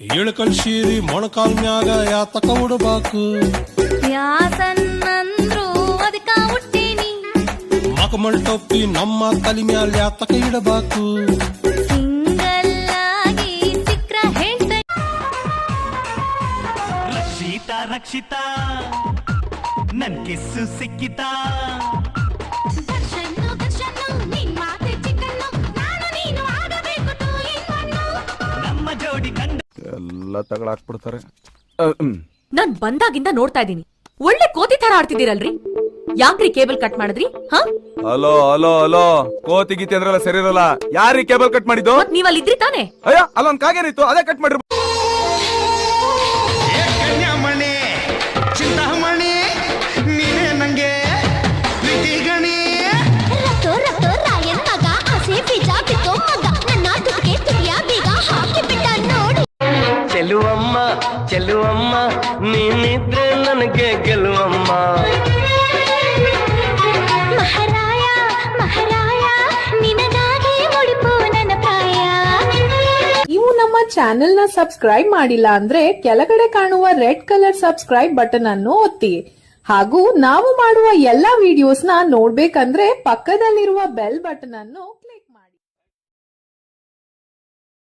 ಇಳಕಲ್ ಶೀರಿ ಮೊಣಕಾಲ್ ಮ್ಯಾಗ ಯಾತಕ ಉಡಬಾಕು? ಯಾಸನ್ನಂದ್ರು ಅದಕ್ಕ ಹುಟ್ಟೀನಿ. ಮಕಮಲ್ ಟೊಪ್ಪಿ ನಮ್ಮ ತಲಿ ಮ್ಯಾಲ ಯಾತಕ ಇಡಬಾಕು? ಸಿಂಗಲ್ ಆಗಿ ಸಿಕ್ರ ಹೆಂಡ ರಕ್ಷಿತಾ ರಕ್ಷಿತಾ ನನ್ ಕಿಸ್ಸು ಸಿಕ್ಕಿತಾ? ಎಲ್ಲ ತಗಳಾಕ್ಬಿಡ್ತಾರೆ ನಾನ್ ಬಂದಾಗಿಂದ ನೋಡ್ತಾ ಇದೀನಿ ಒಳ್ಳೆ ಕೋತಿ ತರ ಆಡ್ತಿದ್ದೀರಲ್ರಿ? ಯಾಕ್ರಿ ಕೇಬಲ್ ಕಟ್ ಮಾಡಿದ್ರಿ? ಹಾ? Hello hello hello. ಕೋತಿ ಗೀತಿ ಅಂದ್ರಲ್ಲ ಸರಿ ಇರಲ್ಲ. ಯಾರೀ ಕೇಬಲ್ ಕಟ್ ಮಾಡಿದ್ದು? ನೀವಲ್ಲಿ ನೀವ್ ಅಲ್ಲಿ ಇದ್ರಿ ತಾನೆ? ಅಯ್ಯ ಅಲ್ಲೊಂದ್ ಕಾಗೇನಿತ್ತು ಅದೇ ಕಟ್ ಮಾಡಿರ್ ಚೆಲುವಮ್ಮ ಚೆಲುವಮ್ಮ ನೀನಿದ್ರೆ ನನಗೆ ಗೆಲುವಮ್ಮ. ಮಹಾರಾಯ ಮಹಾರಾಯ ನಿನಗಾಗಿ ಮುಡಿಪು ನನ್ನ ಪ್ರಾಯ. ನೀವು ನಮ್ಮ ಚಾನೆಲ್ನ ಸಬ್ಸ್ಕ್ರೈಬ್ ಮಾಡಿಲ್ಲ ಅಂದ್ರೆ ಕೆಳಗಡೆ ಕಾಣುವ ರೆಡ್ ಕಲರ್ ಸಬ್ಸ್ಕ್ರೈಬ್ ಬಟನ್ ಅನ್ನು ಒತ್ತಿ. ಹಾಗೂ ನಾವು ಮಾಡುವ ಎಲ್ಲಾ ವಿಡಿಯೋಸ್ನ ನೋಡ್ಬೇಕಂದ್ರೆ ಪಕ್ಕದಲ್ಲಿರುವ ಬೆಲ್ ಬಟನ್ ಅನ್ನು